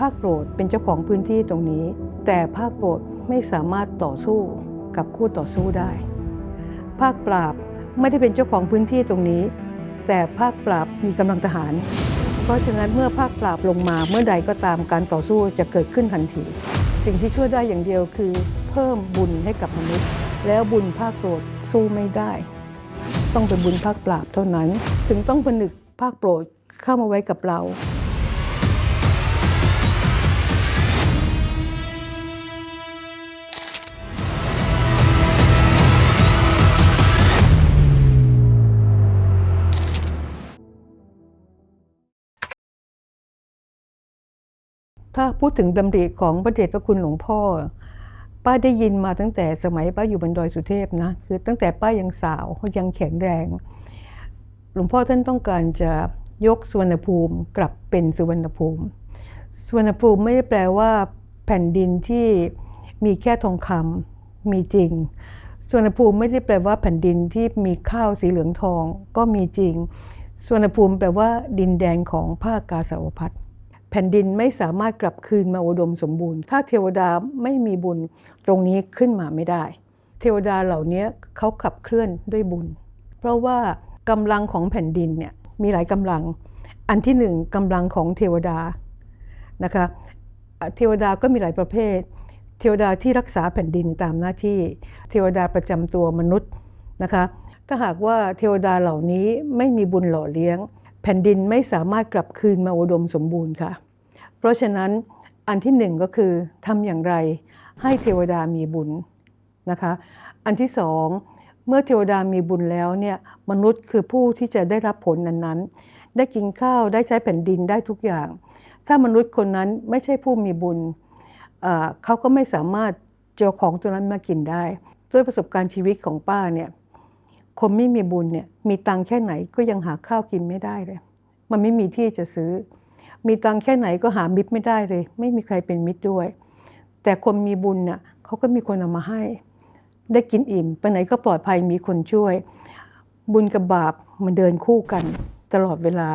ภาคโปรดเป็นเจ้าของพื้นที่ตรงนี้ แต่ภาคโปรดไม่สามารถต่อสู้กับคู่ต่อสู้ได้ ภาคปราบไม่ได้เป็นเจ้าของพื้นที่ตรงนี้ แต่ภาคปราบมีกำลังทหาร เพราะฉะนั้นเมื่อภาคปราบลงมาเมื่อใดก็ตามการต่อสู้จะเกิดขึ้นทันที สิ่งที่ช่วยได้อย่างเดียวคือ เพิ่มบุญให้กับมนุษย์ แล้วบุญภาคโปรดสู้ไม่ได้ ต้องเป็นบุญภาคปราบเท่านั้น ถึงต้องผนึกภาคโปรดเข้ามาไว้กับเรา ถ้าพูดถึงดำริของพระเดชพระคุณหลวงพ่อ ป้าได้ยินมาตั้งแต่สมัยป้าอยู่บนดอยสุเทพนะ คือตั้งแต่ป้ายังสาวยังแข็งแรง หลวงพ่อท่านต้องการจะยกสุวรรณภูมิกลับเป็นสุวรรณภูมิ สุวรรณภูมิไม่ได้แปลว่า แผ่นดินที่มีแค่ทองคำมีจริง สุวรรณภูมิไม่ได้แปลว่าแผ่นดินที่มีข้าวสีเหลืองทองก็มีจริง สุวรรณภูมิแปลว่า ดินแดนของภาคกาสาวพัฒน์ แผ่นดินไม่สามารถกลับคืนมาอุดมสมบูรณ์ ถ้าเทวดาไม่มีบุญตรงนี้ขึ้นมาไม่ได้ เทวดาเหล่านี้เขาขับเคลื่อนด้วยบุญ เพราะว่ากำลังของแผ่นดินเนี่ยมีหลายกำลัง อันที่หนึ่งกำลังของเทวดานะคะเทวดาก็มีหลายประเภท เทวดาที่รักษาแผ่นดินตามหน้าที่ เทวดาประจำตัวมนุษย์นะคะถ้าหากว่าเทวดาเหล่านี้ไม่มีบุญหล่อเลี้ยง แผ่นดินไม่สามารถกลับคืนมาอุดมสมบูรณ์ค่ะ เพราะฉะนั้นอันที่หนึ่งก็คือทำอย่างไรให้เทวดามีบุญนะคะ อันที่สองเมื่อเทวดามีบุญแล้วเนี่ยมนุษย์คือผู้ที่จะได้รับผลนั้นๆ ได้กินข้าวได้ใช้แผ่นดินได้ทุกอย่าง ถ้ามนุษย์คนนั้นไม่ใช่ผู้มีบุญเขาก็ไม่สามารถเจอของตัวนั้นมากินได้ ด้วยประสบการณ์ชีวิตของป้าเนี่ย คนไม่มีบุญเนี่ยมีตังแค่ไหนก็ยังหาข้าวกินไม่ได้เลย มันไม่มีที่จะซื้อ มีตังแค่ไหนก็หามิตรไม่ได้เลย ไม่มีใครเป็นมิตรด้วย แต่คนมีบุญน่ะเขาก็มีคนเอามาให้ ได้กินอิ่มไปไหนก็ปลอดภัยมีคนช่วย บุญกับบาปมันเดินคู่กัน ตลอดเวลา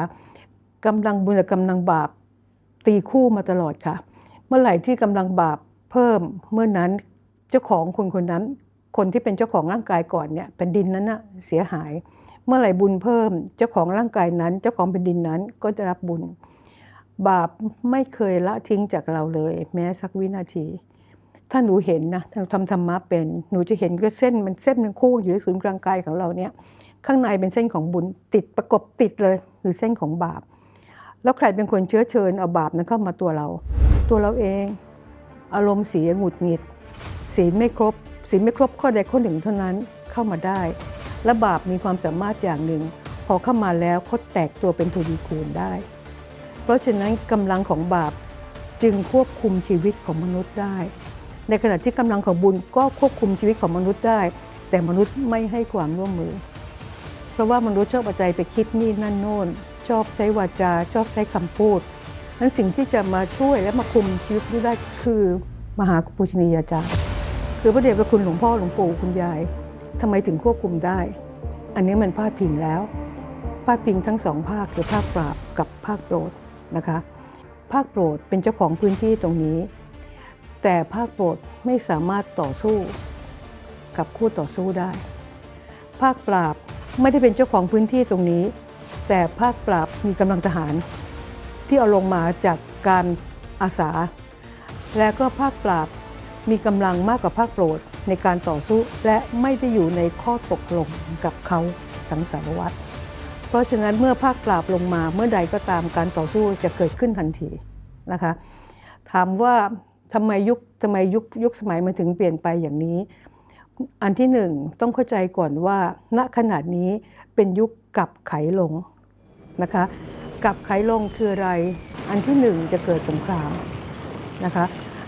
กำลังบุญกับกำลังบาปตีคู่มาตลอดค่ะ เมื่อไหร่ที่กำลังบาปเพิ่มเมื่อนั้นเจ้าของคนคนนั้น คนที่เป็นเจ้าของร่างกายก่อนเนี่ยแผ่นดินนั้นน่ะเสียหาย เมื่อไหร่บุญเพิ่มเจ้าของร่างกายนั้น เจ้าของแผ่นดินนั้นก็จะรับบุญ บาปไม่เคยละทิ้งจากเราเลย แม้สักวินาที ถ้าหนูเห็นนะถ้าหนูทำธรรมะเป็นหนูจะเห็นก็เส้นมันเส้นมันคู่อยู่ในศูนย์กลางกายของเราเนี่ยข้างในเป็นเส้นของบุญติดประกบติดเลยคือเส้นของบาป แล้วใครเป็นคนเชื้อเชิญเอาบาปนั้นเข้ามาตัวเรา ตัวเราเอง อารมณ์เสียหงุดหงิดศีลไม่ครบ ศีลไม่ครบข้อใดข้อหนึ่งเท่านั้นเข้ามาได้ และบาปมีความสามารถอย่างหนึ่ง พอเข้ามาแล้วเขาแตกตัวเป็นทวีคูณได้ เพราะฉะนั้นกำลังของบาปจึงควบคุมชีวิตของมนุษย์ได้ ในขณะที่กำลังของบุญก็ควบคุมชีวิตของมนุษย์ได้ แต่มนุษย์ไม่ให้ความร่วมมือ เพราะว่ามนุษย์ชอบเอาใจไปคิดนี่นั่นโน่น ชอบใช้วาจา ชอบใช้คำพูดนั้นสิ่งที่จะมาช่วยและมาคุมชีวิตนี้ได้คือมหาปูชนียาจารย์ คือพระเดชพระคุณหลวงพ่อหลวงปู่คุณยายทำไมถึงควบคุมได้ อันนี้มันพาดพิงแล้วพาดพิงทั้งสองภาคคือภาคปราบกับภาคโปรดนะคะ ภาคโปรดเป็นเจ้าของพื้นที่ตรงนี้ แต่ภาคโปรดไม่สามารถต่อสู้กับคู่ต่อสู้ได้ ภาคปราบไม่ได้เป็นเจ้าของพื้นที่ตรงนี้ แต่ภาคปราบมีกำลังทหาร ที่เอาลงมาจากการอาสา และก็ภาคปราบ มีกำลังมากกว่าภาคโปรดในการต่อสู้และไม่ได้อยู่ในข้อตกลงกับเขาสังสารวัตรเพราะฉะนั้นเมื่อภาคปราบลงมาเมื่อใดก็ตามการต่อสู้จะเกิดขึ้นทันทีนะคะ ถามว่าทำไมยุคทำไมยุคยุคสมัยมันถึงเปลี่ยนไปอย่างนี้ อันที่หนึ่งต้องเข้าใจก่อนว่าณขนาดนี้เป็นยุคกลับไขลงนะคะกลับไขลงคืออะไร อันที่หนึ่งจะเกิดสงครามนะคะ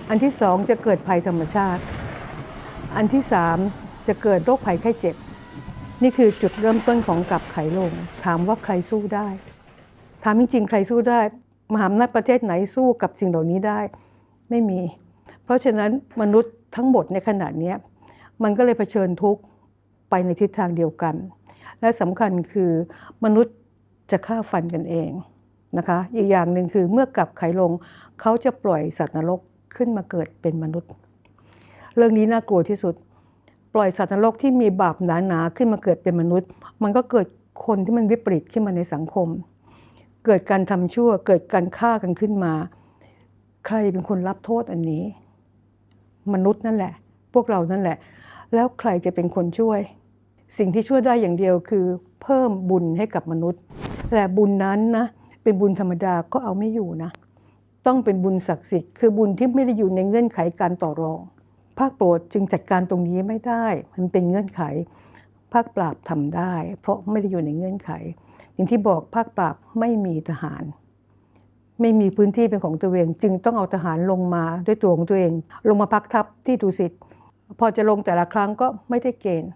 อันที่สองจะเกิดภัยธรรมชาติ อันที่สามจะเกิดโรคภัยไข้เจ็บ นี่คือจุดเริ่มต้นของกลับไขลง ถามว่าใครสู้ได้ ถามจริงๆใครสู้ได้ มหาอำนาจประเทศไหนสู้กับสิ่งเหล่านี้ได้ ไม่มี เพราะฉะนั้นมนุษย์ทั้งหมดในขณะนี้มันก็เลยเผชิญทุกข์ไปในทิศทางเดียวกัน และสำคัญคือมนุษย์จะฆ่าฟันกันเองนะคะ อีกอย่างหนึ่งคือเมื่อกลับไขลงเขาจะปล่อยสัตว์นรก ขึ้นมาเกิดเป็นมนุษย์ เรื่องนี้น่ากลัวที่สุด ปล่อยสัตว์นรกที่มีบาปหนาๆขึ้นมาเกิดเป็นมนุษย์ มันก็เกิดคนที่มันวิปริตขึ้นมาในสังคม เกิดการทำชั่ว เกิดการฆ่ากันขึ้นมา ใครเป็นคนรับโทษอันนี้ มนุษย์นั่นแหละ พวกเรานั่นแหละ แล้วใครจะเป็นคนช่วย สิ่งที่ช่วยได้อย่างเดียวคือ เพิ่มบุญให้กับมนุษย์ แต่บุญนั้นนะเป็นบุญธรรมดาก็เอาไม่อยู่นะ ต้องเป็นบุญศักดิ์สิทธิ์คือบุญที่ไม่ได้อยู่ในเงื่อนไขการต่อรอง ภาคโปรดจึงจัดการตรงนี้ไม่ได้ มันเป็นเงื่อนไข ภาคปราบทำได้ เพราะไม่ได้อยู่ในเงื่อนไข อย่างที่บอกภาคปราบไม่มีทหาร ไม่มีพื้นที่เป็นของตัวเอง จึงต้องเอาทหารลงมาด้วยตัวของตัวเอง ลงมาพักทับที่ดุสิตพอจะลงแต่ละครั้งก็ไม่ได้เกณฑ์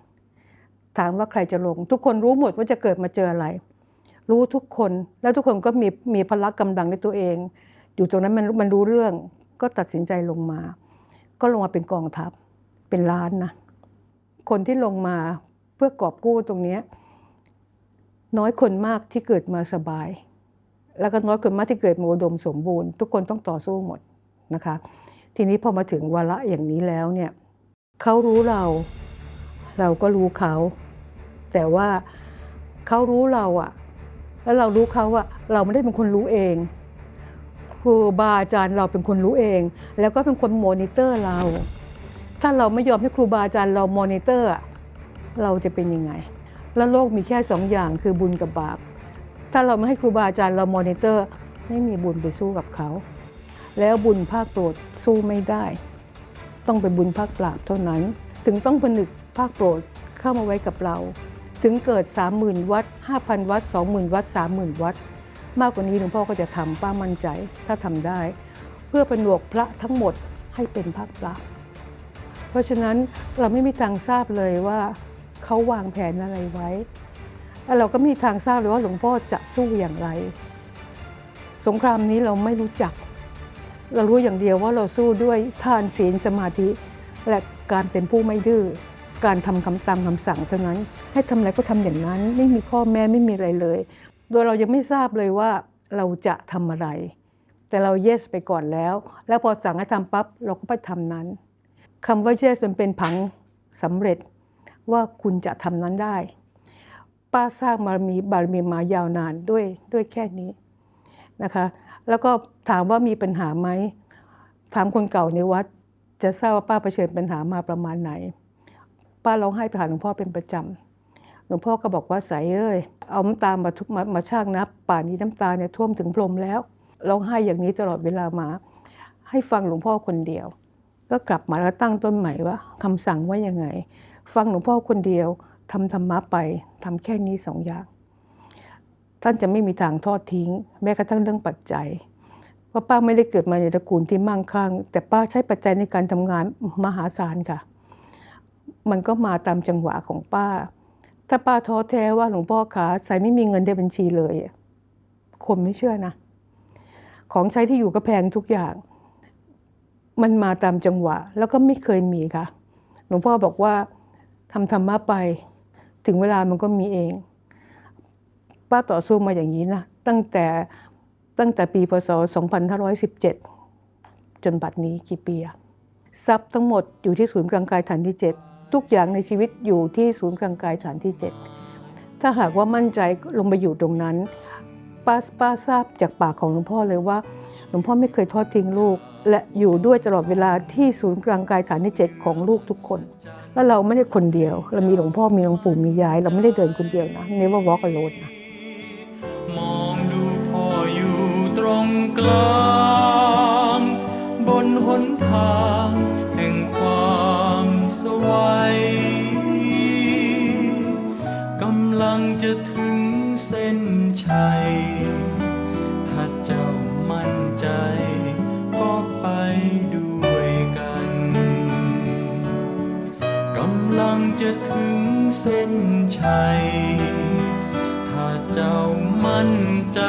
ถามว่าใครจะลง ทุกคนรู้หมดว่าจะเกิดมาเจออะไร รู้ทุกคนแล้วทุกคนก็มีมีพละกำลังในตัวเอง อยู่ตรงนั้นมันมันรู้เรื่องก็ตัดสินใจลงมา ก็ลงมาเป็นกองทัพเป็นล้านนะคนที่ลงมาเพื่อกอบกู้ตรงนี้น้อยคนมากที่เกิดมาสบาย แล้วก็น้อยคนมากที่เกิดมาอุดมสมบูรณ์ ทุกคนต้องต่อสู้หมดนะคะ ทีนี้พอมาถึงวาระอย่างนี้แล้วเนี่ยเขารู้เราเราก็รู้เขา แต่ว่าเขารู้เราอะแล้วเรารู้เขาอะเราไม่ได้เป็นคนรู้เอง ครูบาอาจารย์เราเป็นคนรู้เอง แล้วก็เป็นคนมอนิเตอร์เรา ถ้าเราไม่ยอมให้ครูบาอาจารย์เรามอนิเตอร์เราจะเป็นยังไง แล้วโลกมีแค่สองอย่างคือบุญกับบาป ถ้าเราไม่ให้ครูบาอาจารย์เรามอนิเตอร์ ไม่มีบุญไปสู้กับเขา แล้วบุญภาคโปรดสู้ไม่ได้ ต้องเป็นบุญภาคปราบเท่านั้น ถึงต้องผนึกภาคโปรดเข้ามาไว้กับเรา ถึงเกิด 30,000 วัด 5,000 วัด 20,000 วัด 30,000 วัด มากกว่านี้หลวงพ่อก็จะทำป้ามั่นใจถ้าทำได้ เพื่อเป็นหนวกพระทั้งหมดให้เป็นภาคปราบเพราะฉะนั้นเราไม่มีทางทราบเลยว่าเขาวางแผนอะไรไว้แล้วเราก็ไมมีทางทราบเลยว่าหลวงพ่อจะสู้อย่างไร สงครามนี้เราไม่รู้จัก เรารู้อย่างเดียวว่าเราสู้ด้วยทานศีลสมาธิ และการเป็นผู้ไม่ดื้อการทำคำตามคำสั่งเท่านั้น ให้ทำอะไรก็ทำอย่างนั้น ไม่มีข้อแม้ไม่มีอะไรเลย โดยเรายังไม่ทราบเลยว่าเราจะทำอะไร แต่เรา yes ไปก่อนแล้ว แล้วพอสั่งให้ทำปั๊บเราก็ไปทำนั้นคำว่า yes มันเป็นผังสำเร็จว่าคุณจะทำนั้นได้ ป้าสร้างบารมีบารมีมายาวนานด้วยด้วยแค่นี้นะคะแล้วก็ถามว่ามีปัญหาไหมถามคนเก่าในวัด จะทราบว่าป้าเผชิญปัญหามาประมาณไหน ป้าร้องไห้ไปหาหลวงพ่อเป็นประจำ ลวงพ่อก็บอกว่าใสเอ้ยเอาน้ำตามาทุกมามาชางนะป่านนี้น้ำตาเนี่ยท่วมถึงพรมแล้วร้องไห้อย่างนี้ตลอดเวลามา ให้ฟังหลวงพ่อคนเดียว ก็กลับมาแล้วตั้งต้นใหม่ว่าคำสั่งว่ายังไง ฟังหลวงพ่อคนเดียวทำธรรมะไปทำแค่นี้สองอย่าง ท่านจะไม่มีทางทอดทิ้ง แม้กระทั่งเรื่องปัจจัยว่าป้าไม่ได้เกิดมาในตระกูลที่มั่งคั่ง แต่ป้าใช้ปัจจัยในการทำงานมหาศาลค่ะ มันก็มาตามจังหวะของป้า ถ้าป้าท้อแท้ว่าหลวงพ่อขาใส่ไม่มีเงินในบัญชีเลยคนไม่เชื่อนะ ของใช้ที่อยู่ก็แพงทุกอย่าง มันมาตามจังหวะ แล้วก็ไม่เคยมีค่ะ หลวงพ่อบอกว่าทำธรรมะไป ถึงเวลามันก็มีเอง ป้าต่อสู้มาอย่างนี้นะตั้งแต่ตั้งแต่ปีพศ 2517 จนบัดนี้กี่ปีอะทรัพย์ทั้งหมดอยู่ที่ศูนย์กลางกายฐานที่ 7 ทุกอย่างในชีวิตอยู่ที่ศูนย์กลางกายฐานที่ 7 ถ้าหากว่ามั่นใจลงไปอยู่ตรงนั้นป้าป้าทราบจากปากของหลวงพ่อเลยว่า หลวงพ่อไม่เคยทอดทิ้งลูก และอยู่ด้วยตลอดเวลาที่ศูนย์กลางกายฐานที่ 7 ของลูกทุกคน แล้วเราไม่ได้คนเดียว เรามีหลวงพ่อมีหลวงปู่มียาย เราไม่ได้เดินคนเดียวนะ never walk alone นะมองดูพ่ออยู่ตรงกลาง บนหนทางแห่งความ สวัยกำลังจะถึงเส้นชัย ถ้าเจ้ามั่นใจก็ไปด้วยกัน กำลังจะถึงเส้นชัย ถ้าเจ้ามั่นใจ